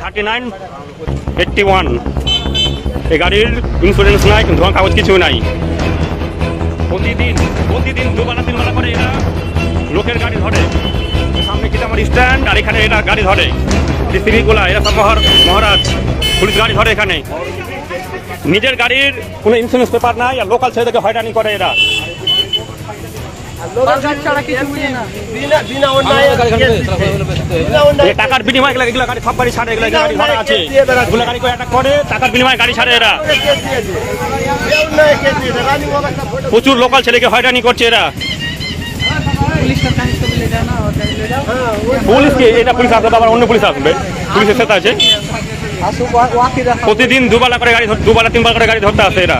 Thirty nine, eighty one. এই গাড়ির insurance নাই ধোঁয়া কাগজ কিছু নাই। প্রতিদিন প্রতিদিন দুবেলা, তিনবেলা করে এরা লোকের গাড়ি ধরে। সামনে কিন্তু আমার স্ট্যান্ড আর এখানে এরা গাড়ি ধরে। সিভিকগুলা এরা সব মহার মহারাজ। পুলিশ গাড়ি ধরে এখানে। নিজের গাড়ির কোনো ইন্স্যুরেন্স পেপার নাই, আর লোকাল ছেলেদেরকে হয়রানি করে এরা। টাকার বিনিময়ে এগুলো এগুলো গাড়ি সব গাড়ি ছাড়ে এগুলো গাড়ি ধরা আছে। এগুলো গাড়ি করে করে? টাকার বিনিময়ে গাড়ি ছাড়ে এরা। প্রচুর লোকাল ছেলেকে হয়রানি করছে এরা। পুলিশ কি? এটা পুলিশ আসবে আবার অন্য পুলিশ আসবে। পুলিশের সাথে আছে প্রতিদিন দুবেলা করে গাড়ি ধর- দুবেলা তিনবার করে গাড়ি ধরতে আসে এরা।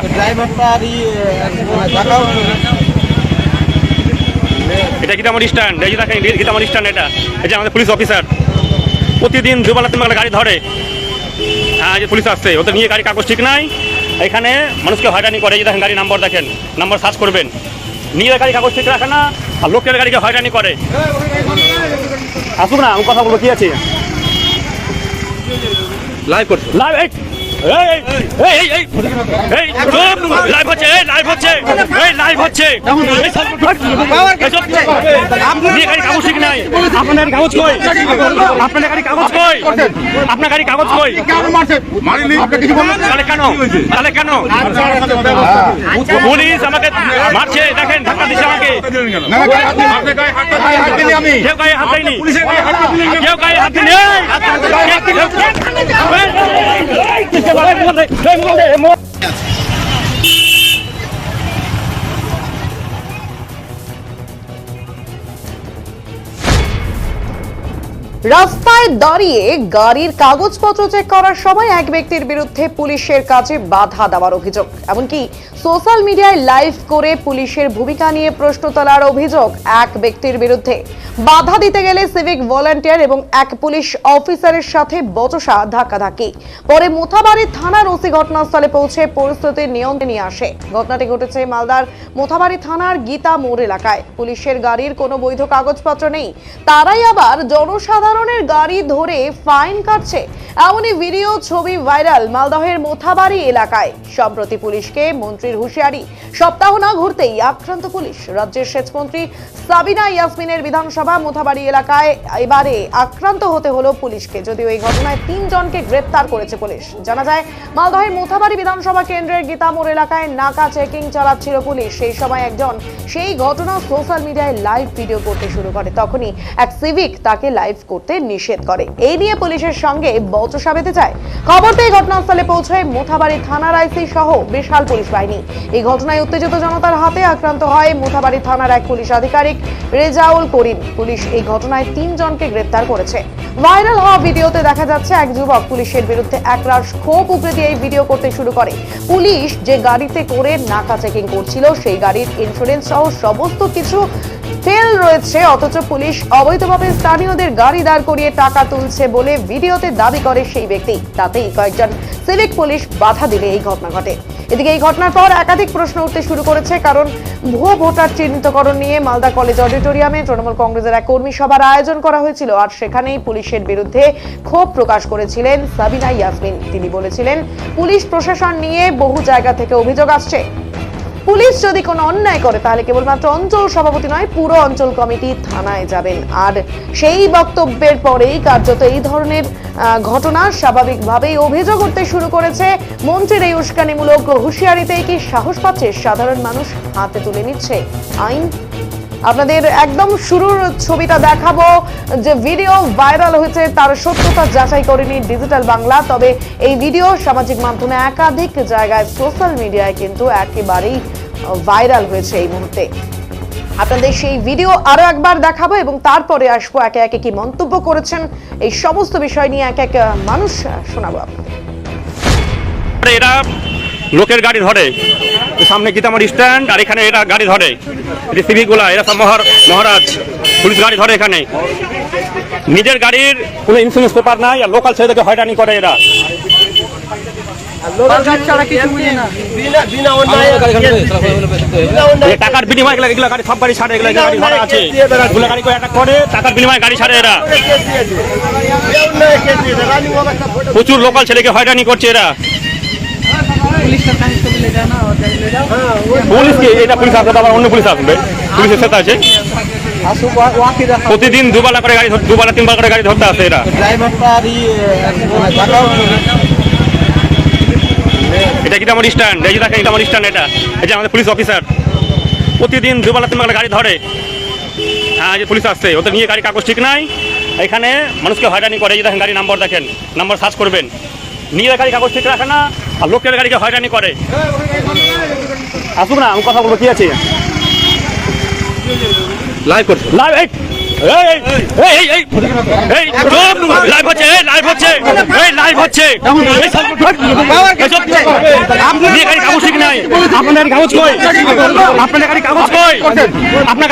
এটা আমার স্ট্যান্ড এই যে দেখেন আমার স্ট্যান্ড এটা। এই যে আমাদের পুলিশ অফিসার প্রতিদিন দুবেলা তিনবেলা গাড়ি ধরে। হ্যাঁ যে পুলিশ আসছে ওদের নিয়ে গাড়ি কাগজ ঠিক নাই। এখানে মানুষকে হয়রানি করে এই যে দেখেন গাড়ি নাম্বার দেখেন নাম্বার সার্চ করবেন। নিয়ে গাড়ি কাগজ ঠিক রাখে না আর লোকের গাড়িকে হয়রানি করে। আসুক না আমি কথা বলব কি আছে? লাইভ করছ। লাইভ আপনার পুলিশ আমাকে মারছে দেখেন ধাক্কা দিচ্ছে আমাকে কেউ গায়ে হাত দেয়নি কেউ গায়ে হাত দেয়নি এই! রাস্তায় দাঁড়িয়ে গাড়ির কাগজপত্র চেক করার সময় এক ব্যক্তির বিরুদ্ধে পুলিশের কাজে বাধা দেওয়ার অভিযোগ। এমনকি সোশ্যাল মিডিয়ায় লাইভ করে পুলিশের ভূমিকা নিয়ে প্রশ্ন তোলার অভিযোগ এক ব্যক্তির বিরুদ্ধে। বাধা দিতে গেলে সিভিক ভলান্টিয়ার এবং এক পুলিশ অফিসারের সাথে বচসা ধাক্কাধাক্কি। পরে মোথাবাড়ি থানার ওসি ঘটনাস্থলে পৌঁছে পরিস্থিতি নিয়ন্ত্রণে নিয়ে আসে। ঘটনাটি ঘটেছে মালদার মোথাবাড়ি থানার গীতা মোড় এলাকায়। পুলিশের গাড়ির কোনো বৈধ কাগজপত্র নেই। তারাই আবার জনসাধারণের গাড়ি ধরে ফাইন কাটছে। এমনই ভিডিও, ছবি ভাইরাল মালদহের মোথাবাড়ি এলাকায়। সম্প্রতি পুলিশকে মন্ত্রীর হুঁশিয়ারি। সপ্তাহ না ঘুরতেই আক্রান্ত পুলিশ। রাজ্যের সেচমন্ত্রী সাবিনা ইয়াসমিনের বিধানসভা মোথাবাড়ি এলাকায় এবারে আক্রান্ত হতে হলো পুলিশকে। যদিও এই ঘটনায় তিনজনকে গ্রেপ্তার করেছে পুলিশ। জানা যায়, মালদহের মোথাবাড়ি বিধানসভা কেন্দ্রের গীতামোড় এলাকায় নাকা চেকিং চালাচ্ছিল পুলিশ। সেই সময় একজন সেই ঘটনা সোশ্যাল মিডিয়ায় লাইভ ভিডিও করতে শুরু করে। তখনই এক সিভিক তাকে লাইভ করতে নিষেধ করে। এই নিয়ে পুলিশের সঙ্গে বচসা বেঁধে যায়। খবর পেয়ে ঘটনাস্থলে পৌঁছায় মোথাবাড়ি থানার আইসি সহ বিশাল পুলিশ বাহিনী। এই ঘটনায় উত্তেজিত জনতার হাতে আক্রান্ত হয় মোথাবাড়ি থানার এক পুলিশ আধিকারিক রেজাউল করিম। পুলিশ এই ঘটনায় তিনজনকে গ্রেপ্তার করেছে। ভাইরাল হওয়া ভিডিওতে দেখা যাচ্ছে এক যুবক পুলিশের বিরুদ্ধে একরাশ ক্ষোভ উগরে দিয়ে এই ভিডিও করতে শুরু করে। পুলিশ যে গাড়িতে করে নাকা চেকিং করছিল, সেই গাড়ির ইন্স্যুরেন্স সহ সমস্ত কিছু ফেল রয়েছে, অথচ পুলিশ অবৈধভাবে স্থানীয়দের গাড়ি দাঁড় করিয়ে টাকা তুলছে বলে ভিডিওতে দাবি করে সেই ব্যক্তি। তাতেই কয়েকজন সিভিক পুলিশ বাধা দিলে এই ঘটনা ঘটে। এদিকে এই ঘটনার পর একাধিক প্রশ্ন উঠতে শুরু করেছে, কারণ ভুয়ো ভোটার চিহ্নিতকরণ নিয়ে মালদা কলেজ অডিটোরিয়ামে তৃণমূল কংগ্রেসের এক কর্মী সভার আয়োজন করা হয়েছিল। আর সেখানেই পুলিশের বিরুদ্ধে ক্ষোভ প্রকাশ করেছিলেন সাবিনা ইয়াসমিন। তিনি বলেছিলেন, পুলিশ প্রশাসন নিয়ে বহু জায়গা থেকে অভিযোগ আসছে। পুলিশ যদি কোনো অন্যায় করে, তাহলে কেবলমাত্র অঞ্চল সভাপতি নয়, পুরো অঞ্চল কমিটি থানায় যাবেন। আর সেই বক্তব্যের পরেই কার্যত এই ধরনের ঘটনা স্বাভাবিকভাবেই অভিযোগ উঠতে শুরু করেছে। মন্ত্রীর এই উস্কানিমূলক হুঁশিয়ারিতেই কি সাহস পাচ্ছে? সাধারণ মানুষ হাতে তুলে নিচ্ছে আইন। আপনাদের একদম শুরুর ছবিটা দেখাবো। যে ভিডিও ভাইরাল হয়েছে, তার সত্যতা যাচাই করেনি ডিজিটাল বাংলা। তবে এই ভিডিও সামাজিক মাধ্যমে একাধিক জায়গায়, সোশ্যাল মিডিয়ায় কিন্তু একেবারেই ভাইরাল হয়েছে এই মুহূর্তে। আপনাদের সেই ভিডিও আরও একবার দেখাবো এবং তারপরে আসব একে একে কি মন্তব্য করেছেন, এই সমস্ত বিষয় নিয়ে এক এক মানুষ শোনাবো আপনাদের। এরা লোকের গাড়ি ধরে। সামনে কিন্তু আমার স্ট্যান্ড আর এখানে এরা গাড়ি ধরে। সিভিকগুলা এরা সব মহারাজ। পুলিশ গাড়ি ধরে এখানে। নিজের গাড়ির কোনো ইন্স্যুরেন্স পেপার নাই আর লোকাল ছেলেদেরকে হয়রানি করে এরা। টাকার বিনিময়ে এগুলো এগুলো গাড়ি সব গাড়ি ছাড়ে এগুলো গাড়ি ভাড়া আছে। এগুলো গাড়ি করে টাকার বিনিময়ে গাড়ি ছাড়ে এরা। প্রচুর লোকাল ছেলেকে হয়রানি করছে এরা। পুলিশের কনস্টেবল যাও না ওটা নিয়ে যাও। পুলিশ কি? এটা পুলিশ আসবে আবার অন্য পুলিশ আসবে। পুলিশের সাথে আছে। প্রতিদিন দুবেলা করে গাড়ি দুবেলা তিনবার করে গাড়ি ধরতে আসে এরা ড্রাইভারটা আর ই দেখাও এটা কিন্তু আমার স্ট্যান্ড এই যে দেখেন আমার স্ট্যান্ড এটা। এই যে আমাদের পুলিশ অফিসার প্রতিদিন দুবেলা, তিনবেলা গাড়ি ধরে। হ্যাঁ যে পুলিশ আসছে। ওদের নিয়ে গাড়ি কাগজ ঠিক নাই। এখানে মানুষকে হয়রানি করে। এই যে দেখেন গাড়ি নাম্বার দেখেন। নাম্বার সার্চ করবেন। নিয়ে গাড়ি কাগজ ঠিক রাখে না, আর লোকের গাড়িকে হয়রানি করে। আসুক না, আমি কথা বলব। কি আছে? লাইভ করছে। লাইভ আপনার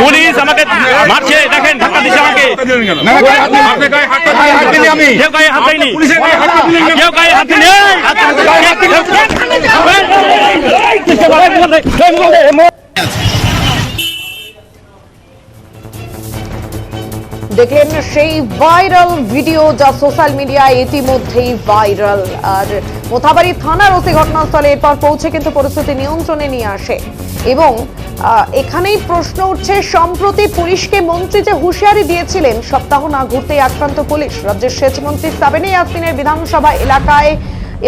পুলিশ আমাকে মারছে দেখেন ধাক্কা দিচ্ছে আমাকে কেউ গায়ে হাত দেয়নি কেউ গায়ে হাত দেয়নি। দেখলেন সেই ভাইরাল ভিডিও যা সোশ্যাল মিডিয়ায় ইতিমধ্যেই ভাইরাল। আর মোথাবাড়ি থানার ওসি ঘটনাস্থলে এরপর পৌঁছে কিন্তু পরিস্থিতি নিয়ন্ত্রণে নিয়ে আসে। এবং এখানেই প্রশ্ন উঠছে, সম্প্রতি পুলিশকে মন্ত্রী যে হুঁশিয়ারি দিয়েছিলেন, সপ্তাহ না ঘুরতেই আক্রান্ত পুলিশ। রাজ্যের সেচ মন্ত্রী সাবেনে ইয়াসমিনের বিধানসভা এলাকায়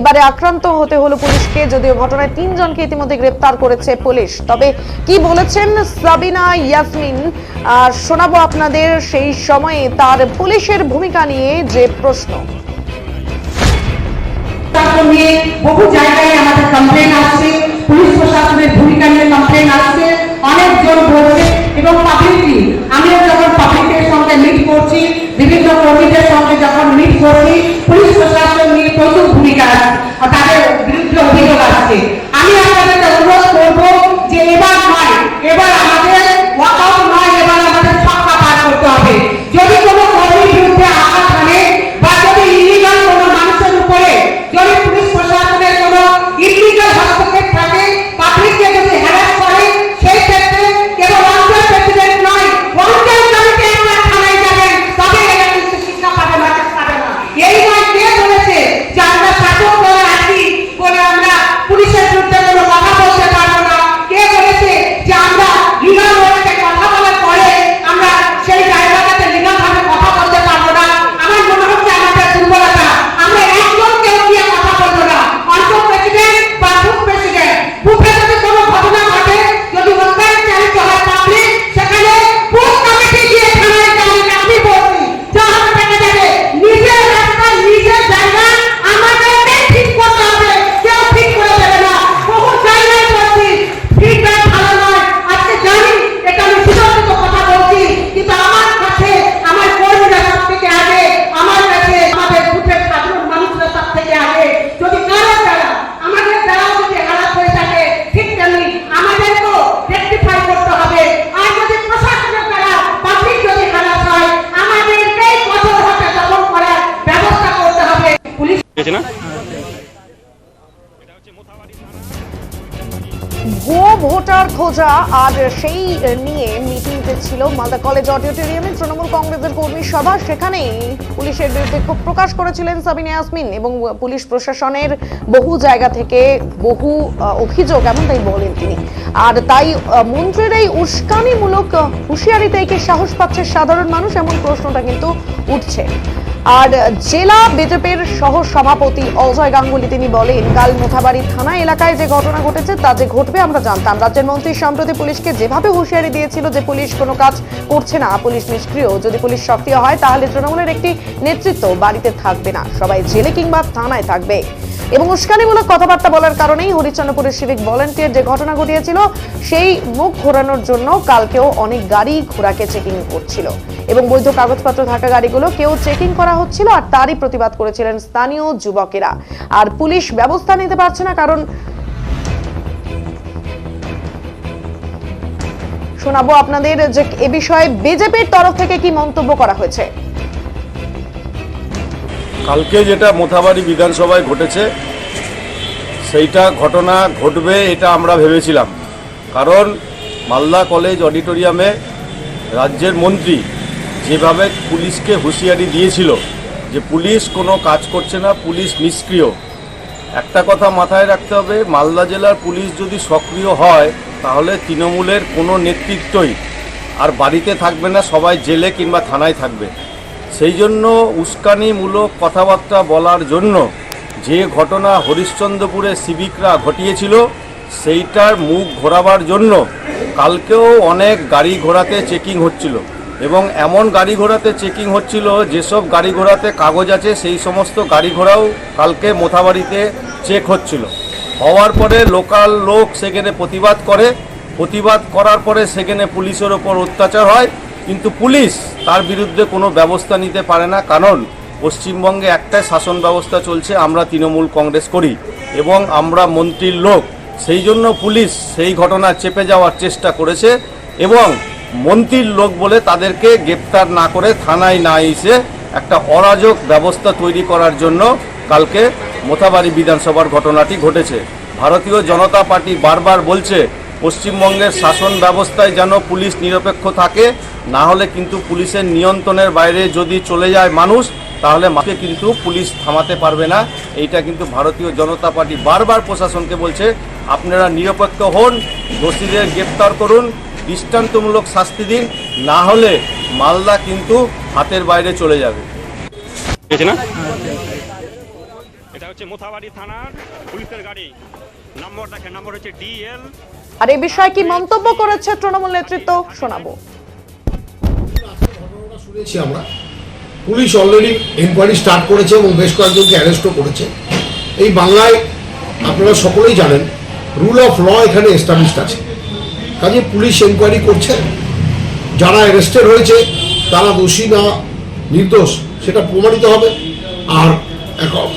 এবারে আক্রান্ত হতে হলো পুলিশকে, যদিও ঘটনায় তিনজনকে ইতিমধ্যে গ্রেপ্তার করেছে পুলিশ। তবে কি বলেছেন সাবিনা ইয়াসমিন? আর শোনাবো আপনাদের সেই সময়ে তার পুলিশের ভূমিকা নিয়ে যে প্রশ্ন। নিয়ে বহু জায়গায় আমাদের কমপ্লেন আসছে, পুলিশ প্রশাসনের ভূমিকা নিয়ে কমপ্লেন আসছে, অনেকজন বলছে এবং পাবলিকলি আমিও যখন পাবলিকের সঙ্গে মিট করছি, বিভিন্ন কর্মীদের সঙ্গে যখন মিট করছি পুলিশ প্রশাসন নিয়ে প্রচুর ভূমিকা আছে তাদের বিরুদ্ধে অভিযোগ আসছে আমি আপনাদেরকে অনুরোধ করব ভোটার আর সেই নিয়ে মিটিং ছিল মালদা কলেজ অডিটোরিয়ামে তৃণমূল কংগ্রেসের কর্মী সভা। সেখানেই পুলিশের বিরুদ্ধে ক্ষোভ প্রকাশ করেছিলেন সাবিনা ইয়াসমিন এবং পুলিশ প্রশাসনের বহু জায়গা থেকে বহু অভিযোগ, এমনটাই বলেন তিনি। আর তাই মন্ত্রীর এই উস্কানিমূলক হুঁশিয়ারিতে কি সাহস পাচ্ছে সাধারণ মানুষ, এমন প্রশ্নটা কিন্তু উঠছে। আর জেলা বিজেপির সহ সভাপতি অজয় গাঙ্গুলি, তিনি বলেন, কাল মোথাবাড়ি থানা এলাকায় যে ঘটনা ঘটেছে, তা যে ঘটবে আমরা জানতাম। রাজ্যের মন্ত্রী সম্প্রতি পুলিশকে যেভাবে হুঁশিয়ারি দিয়েছিল যে পুলিশ কোনো কাজ করছে না, পুলিশ নিষ্ক্রিয়, যদি পুলিশ সক্রিয় হয়, তাহলে তৃণমূলের একটি নেতৃত্ব বাড়িতে থাকবে না, সবাই জেলে কিংবা থানায় থাকবে। এবং উস্কানিমূলক কথাবার্তা বলার কারণেই হরিচন্দ্রপুরের সিভিক ভলেন্টিয়ার যে ঘটনা ঘটিয়েছিল, সেই মুখ ঘোরানোর জন্য কালকেও অনেক গাড়ি ঘোড়াকে চেকিং করছিল। এবং বৈধ কাগজপত্র থাকা গাড়িগুলো কেউ চেকিং করা হচ্ছিল আর তারই প্রতিবাদ করেছিলেন স্থানীয় যুবকেরা। আর পুলিশ ব্যবস্থা নিতে পারছে না কারণ শোনাবো আপনাদের যে এ বিষয়ে বিজেপির তরফ থেকে কি মন্তব্য করা হয়েছে। কালকে যেটা মোথাবাড়ি বিধানসভায় ঘটেছে, সেইটা ঘটনা ঘটবে এটা আমরা ভেবেছিলাম। কারণ মালদা কলেজ অডিটোরিয়ামে রাজ্যের মন্ত্রী যেভাবে পুলিশকে হুঁশিয়ারি দিয়েছিল যে পুলিশ কোনো কাজ করছে না, পুলিশ নিষ্ক্রিয়। একটা কথা মাথায় রাখতে হবে, মালদা জেলার পুলিশ যদি সক্রিয় হয়, তাহলে তৃণমূলের কোনো নেতৃত্বই আর বাড়িতে থাকবে না, সবাই জেলে কিংবা থানায় থাকবে। সেই জন্য উস্কানিমূলক কথাবার্তা বলার জন্য যে ঘটনা হরিশ্চন্দ্রপুরে সিভিকরা ঘটিয়েছিল, সেইটার মুখ ঘোরাবার জন্য কালকেও অনেক গাড়ি ঘোড়াতে চেকিং হচ্ছিল। এবং এমন গাড়ি ঘোড়াতে চেকিং হচ্ছিল, যেসব গাড়ি ঘোড়াতে কাগজ আছে, সেই সমস্ত গাড়ি ঘোড়াও কালকে মোথাবাড়িতে চেক হচ্ছিল। হওয়ার পরে লোকাল লোক সেখানে প্রতিবাদ করে। প্রতিবাদ করার পরে সেখানে পুলিশের ওপর অত্যাচার হয়। কিন্তু পুলিশ তার বিরুদ্ধে কোনো ব্যবস্থা নিতে পারে না, কারণ পশ্চিমবঙ্গে একটাই শাসন ব্যবস্থা চলছে, আমরা তৃণমূল কংগ্রেস করি এবং আমরা মন্ত্রীর লোক। সেই জন্য পুলিশ সেই ঘটনা চেপে যাওয়ার চেষ্টা করেছে এবং মন্ত্রীর লোক বলে তাদেরকে গ্রেপ্তার না করে থানায় না এসে একটা অরাজক ব্যবস্থা তৈরি করার জন্য কালকে মোথাবাড়ি বিধানসভার ঘটনাটি ঘটেছে। ভারতীয় জনতা পার্টি বারবার বলছে, পশ্চিমবঙ্গের শাসন ব্যবস্থায় যেন পুলিশ নিরপেক্ষ থাকে, না হলে কিন্তু পুলিশের নিয়ন্ত্রণের বাইরে যদি চলে যায় মানুষ, তাহলে মাকে কিন্তু পুলিশ থামাতে পারবে না। এইটা কিন্তু ভারতীয় জনতা পার্টি বারবার প্রশাসনকে বলছে, আপনারা নিরপেক্ষ হন, দোষীদের গ্রেপ্তার করুন দৃষ্টান্তমূলক শাস্তি দিন না হলে মালদা কিন্তু হাতের বাইরে চলে যাবে। না? এটা হচ্ছে মোথাবাড়ি থানার পুলিশের গাড়ি। নম্বর দেখেন নম্বর হচ্ছে ডিএল। আর এই বিষয়ে কি মন্তব্য করেছে তৃণমূল নেতৃত্ব? শোনাবো। শুনেছি আমরা। পুলিশ অলরেডি এনকোয়ারি স্টার্ট করেছে এবং বেশ কয়েকজনকে অ্যারেস্টও করেছে। এই বাংলায় আপনারা সকলেই জানেন রুল অফ ল এখানে এস্টাবলিশড আছে। কাজে পুলিশ এনকোয়ারি করছে যারা অ্যারেস্টেড হয়েছে তারা দোষী না নির্দোষ সেটা প্রমাণিত হবে। আর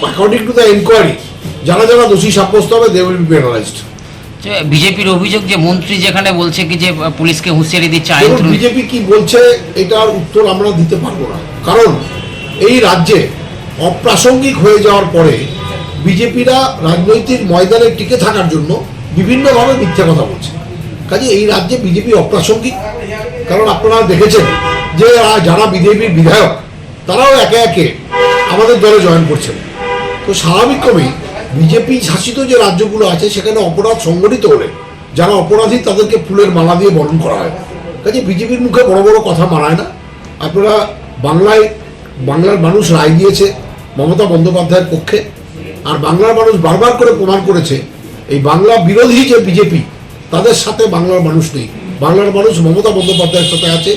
অ্যাকর্ডিং টু দ্য এনকোয়ারি যারা যারা দোষী সাব্যস্ত হবে দে উইল বি পেনালাইজড বিজেপির অভিযোগ যে মন্ত্রী যেখানে বলছে কি যে পুলিশকে হুঁশিয়ারি দিচ্ছে আইন বিজেপি কি বলছে এটার উত্তর আমরা দিতে পারব না। কারণ এই রাজ্যে অপ্রাসঙ্গিক হয়ে যাওয়ার পরে বিজেপিরা রাজনৈতিক ময়দানে টিকে থাকার জন্য বিভিন্নভাবে মিথ্যা কথা বলছে। কাজে এই রাজ্যে বিজেপি অপ্রাসঙ্গিক। কারণ আপনারা দেখেছেন যে যারা বিজেপির বিধায়ক, তারাও একে একে আমাদের দলে জয়েন করছেন। তো স্বাভাবিকভাবেই বিজেপি শাসিত যে রাজ্যগুলো আছে, সেখানে অপরাধ সংগঠিত হলে যারা অপরাধী, তাদেরকে ফুলের মালা দিয়ে বরণ করা হয়। কাজে বিজেপির মুখে বড় বড় কথা মানায় না। আপনারা বাংলায়, বাংলার মানুষ রায় দিয়েছে মমতা বন্দ্যোপাধ্যায়ের পক্ষে। আর বাংলার মানুষ বারবার করে প্রমাণ করেছে, এই বাংলা বিরোধী যে বিজেপি তাদের সাথে বাংলার মানুষ নেই। বাংলার মানুষ মমতা বন্দ্যোপাধ্যায়ের সাথে আছে